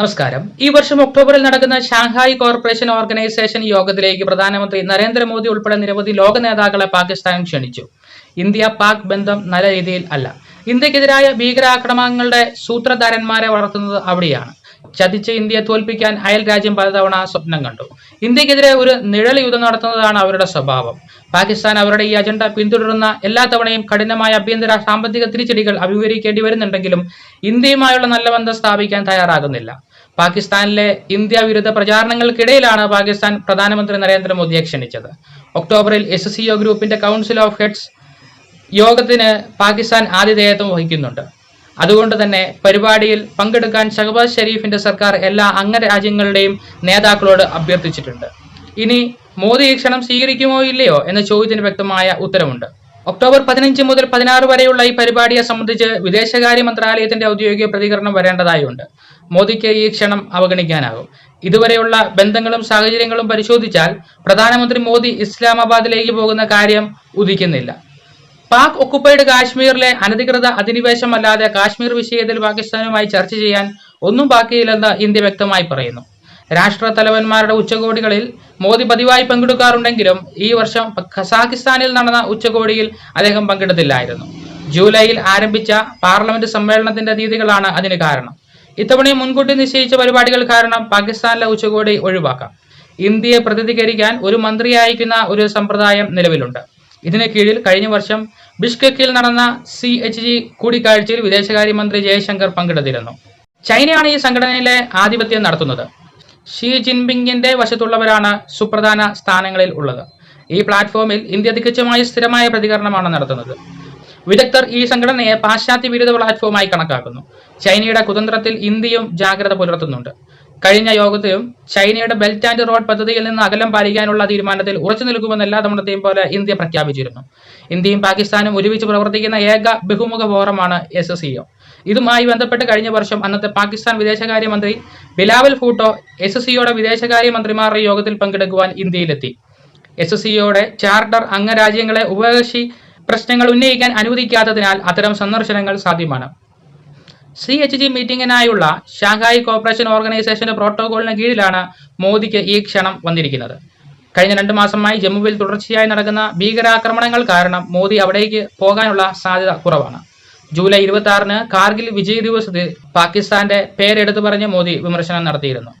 നമസ്കാരം. ഈ വർഷം ഒക്ടോബറിൽ നടക്കുന്ന ഷാങ്ഹായ് കോർപ്പറേഷൻ ഓർഗനൈസേഷൻ യോഗത്തിലേക്ക് പ്രധാനമന്ത്രി നരേന്ദ്രമോദി ഉൾപ്പെടെ നിരവധി ലോക നേതാക്കളെ പാകിസ്ഥാൻ ക്ഷണിച്ചു. ഇന്ത്യ പാക് ബന്ധം നല്ല രീതിയിൽ അല്ല. ഇന്ത്യക്കെതിരായ ഭീകരാക്രമണങ്ങളുടെ സൂത്രധാരന്മാരെ വളർത്തുന്നത് അവിടെയാണ്. ചതിച്ച് ഇന്ത്യയെ തോൽപ്പിക്കാൻ അയൽ രാജ്യം പലതവണ സ്വപ്നം കണ്ടു. ഇന്ത്യക്കെതിരെ ഒരു നിഴൽ യുദ്ധം നടത്തുന്നതാണ് അവരുടെ സ്വഭാവം. പാകിസ്ഥാൻ അവരുടെ ഈ അജണ്ട പിന്തുടരുന്ന എല്ലാ തവണയും കഠിനമായ ആഭ്യന്തര സാമ്പത്തിക തിരിച്ചടികൾ അഭിമുഖീകരിക്കേണ്ടി വരുന്നുണ്ടെങ്കിലും ഇന്ത്യയുമായുള്ള നല്ല ബന്ധം സ്ഥാപിക്കാൻ തയ്യാറാകുന്നില്ല. പാകിസ്ഥാനിലെ ഇന്ത്യ വിരുദ്ധ പ്രചാരണങ്ങൾക്കിടയിലാണ് പാകിസ്ഥാൻ പ്രധാനമന്ത്രി നരേന്ദ്രമോദിയെ ക്ഷണിച്ചത്. ഒക്ടോബറിൽ എസ് സി ഒ ഗ്രൂപ്പിന്റെ കൗൺസിൽ ഓഫ് ഹെഡ്സ് യോഗത്തിന് പാകിസ്ഥാൻ ആതിഥേയത്വം വഹിക്കുന്നുണ്ട്. അതുകൊണ്ട് തന്നെ പരിപാടിയിൽ പങ്കെടുക്കാൻ ഷഹബാസ് ഷെരീഫിന്റെ സർക്കാർ എല്ലാ അംഗരാജ്യങ്ങളുടെയും നേതാക്കളോട് അഭ്യർത്ഥിച്ചിട്ടുണ്ട്. ഇനി മോദി ഈ ക്ഷണം സ്വീകരിക്കുമോ ഇല്ലയോ എന്ന ചോദ്യത്തിന് വ്യക്തമായ ഉത്തരവുണ്ട് ഒക്ടോബർ പതിനഞ്ച് മുതൽ പതിനാറ് വരെയുള്ള ഈ പരിപാടിയെ സംബന്ധിച്ച് വിദേശകാര്യ മന്ത്രാലയത്തിന്റെ ഔദ്യോഗിക പ്രതികരണം വരേണ്ടതായുണ്ട്. മോദിക്ക് ഈ ക്ഷണം അവഗണിക്കാനാകും. ഇതുവരെയുള്ള ബന്ധങ്ങളും സാഹചര്യങ്ങളും പരിശോധിച്ചാൽ പ്രധാനമന്ത്രി മോദി ഇസ്ലാമാബാദിലേക്ക് പോകുന്ന കാര്യം ഉദിക്കുന്നില്ല. പാക് ഒക്കുപ്പൈഡ് കാശ്മീരിലെ അനധികൃത അധിനിവേശമല്ലാതെ കാശ്മീർ വിഷയത്തിൽ പാകിസ്ഥാനുമായി ചർച്ച ചെയ്യാൻ ഒന്നും ബാക്കിയില്ലെന്ന് ഇന്ത്യ വ്യക്തമായി പറയുന്നു. രാഷ്ട്ര തലവന്മാരുടെ ഉച്ചകോടികളിൽ മോദി പതിവായി പങ്കെടുക്കാറുണ്ടെങ്കിലും ഈ വർഷം ഖസാക്കിസ്ഥാനിൽ നടന്ന ഉച്ചകോടിയിൽ അദ്ദേഹം പങ്കെടുത്തില്ലായിരുന്നു. ജൂലൈയിൽ ആരംഭിച്ച പാർലമെന്റ് സമ്മേളനത്തിന്റെ തീയതികളാണ് അതിന് കാരണം. ഇത്തവണയും മുൻകൂട്ടി നിശ്ചയിച്ച പരിപാടികൾ കാരണം പാകിസ്ഥാനിലെ ഉച്ചകോടി ഒഴിവാക്കാം. ഇന്ത്യയെ പ്രതിനിധീകരിക്കാൻ ഒരു മന്ത്രി അയക്കുന്ന ഒരു സമ്പ്രദായം നിലവിലുണ്ട്. ഇതിന് കീഴിൽ കഴിഞ്ഞ വർഷം ബിഷ്കക്കിൽ നടന്ന സി എച്ച് ജി കൂടിക്കാഴ്ചയിൽ വിദേശകാര്യമന്ത്രി ജയശങ്കർ പങ്കെടുത്തിരുന്നു. ചൈനയാണ് ഈ സംഘടനയിലെ ആധിപത്യം നടത്തുന്നത്. ഷീ ജിൻപിങ്ങിന്റെ വശത്തുള്ളവരാണ് സുപ്രധാന സ്ഥാനങ്ങളിൽ ഉള്ളത്. ഈ പ്ലാറ്റ്ഫോമിൽ ഇന്ത്യ തികച്ചുമായി സ്ഥിരമായ പ്രതികരണമാണ് നടത്തുന്നത്. വിദഗ്ധർ ഈ സംഘടനയെ പാശ്ചാത്യ വിരുദ്ധ പ്ലാറ്റ്ഫോമായി കണക്കാക്കുന്നു. ചൈനയുടെ കുതന്ത്രത്തിൽ ഇന്ത്യയും ജാഗ്രത പുലർത്തുന്നുണ്ട്. കഴിഞ്ഞ യോഗത്തിലും ചൈനയുടെ ബെൽറ്റ് ആൻഡ് റോഡ് പദ്ധതിയിൽ നിന്ന് അകലം പാലിക്കാനുള്ള തീരുമാനത്തിൽ ഉറച്ചു നിൽക്കുമെന്ന് എല്ലാ തവണത്തെയും പോലെ ഇന്ത്യ പ്രഖ്യാപിച്ചിരുന്നു. ഇന്ത്യയും പാകിസ്ഥാനും ഒരുമിച്ച് പ്രവർത്തിക്കുന്ന ഏക ബഹുമുഖ ഫോറമാണ് എസ് എസ് ഇതുമായി ബന്ധപ്പെട്ട് കഴിഞ്ഞ വർഷം അന്നത്തെ പാകിസ്ഥാൻ വിദേശകാര്യമന്ത്രി ബിലാവൽ ഫൂട്ടോ എസ് എസ് സിയുടെ വിദേശകാര്യമന്ത്രിമാരുടെ യോഗത്തിൽ പങ്കെടുക്കുവാൻ ഇന്ത്യയിലെത്തി. എസ് എസ് സിയുടെ ചാർട്ടർ അംഗരാജ്യങ്ങളെ ഉഭയകക്ഷി പ്രശ്നങ്ങൾ ഉന്നയിക്കാൻ അനുവദിക്കാത്തതിനാൽ അത്തരം സന്ദർശനങ്ങൾ സാധ്യമാണ്. സി എച്ച് ജി മീറ്റിംഗിനായുള്ള ഷാങ്ഹായ് കോർപ്പറേഷൻ ഓർഗനൈസേഷന്റെ പ്രോട്ടോകോളിന് കീഴിലാണ് മോദിക്ക് ഈ ക്ഷണം വന്നിരിക്കുന്നത്. കഴിഞ്ഞ രണ്ട് മാസമായി ജമ്മുവിൽ തുടർച്ചയായി നടക്കുന്ന ഭീകരാക്രമണങ്ങൾ കാരണം മോദി അവിടേക്ക് പോകാനുള്ള സാധ്യത കുറവാണ്. ജൂലൈ ഇരുപത്തി ആറിന് കാർഗിൽ വിജയ് ദിവസത്തിൽ പാകിസ്ഥാന്റെ പേരെടുത്തു പറഞ്ഞ് മോദി വിമർശനം നടത്തിയിരുന്നു.